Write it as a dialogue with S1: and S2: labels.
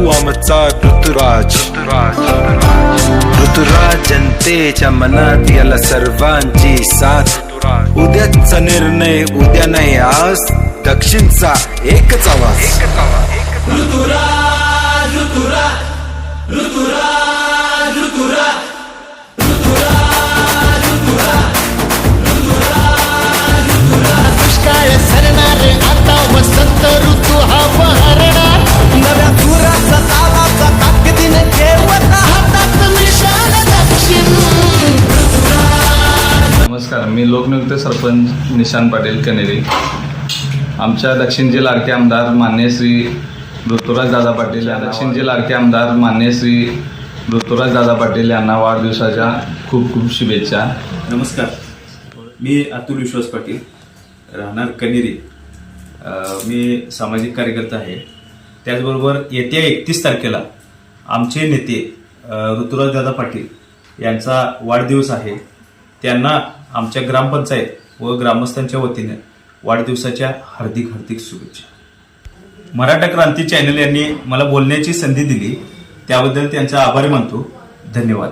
S1: तू आमचा ऋतुराज ऋतुराज जनतेच्या मनात याला सर्वांची साथ. उद्याचा निर्णय उद्या नाही आज दक्षिणचा एकच आवाज.
S2: दुष्काळ
S3: नमस्कार मी लोकनियुक्त सरपंच निशान पाटील कनेरी. आमच्या दक्षिणचे लाडके आमदार मान्य श्री ऋतुराज दादा पाटील यांना दक्षिणचे लाडके आमदार मान्य श्री ऋतुराज दादा पाटील यांना वाढदिवसाच्या खूप खूप शुभेच्छा.
S4: नमस्कार. मी अतुल विश्वास पाटील राहणार कनेरी. मी सामाजिक कार्यकर्ता आहे. त्याचबरोबर येत्या एकतीस तारखेला आमचे नेते ऋतुराज दादा पाटील यांचा वाढदिवस आहे. त्यांना आमच्या ग्रामपंचायत व ग्रामस्थांच्या वतीने वाढदिवसाच्या हार्दिक हार्दिक शुभेच्छा. मराठा क्रांती चॅनल यांनी मला बोलण्याची संधी दिली त्याबद्दल त्यांचा आभार मानतो. धन्यवाद.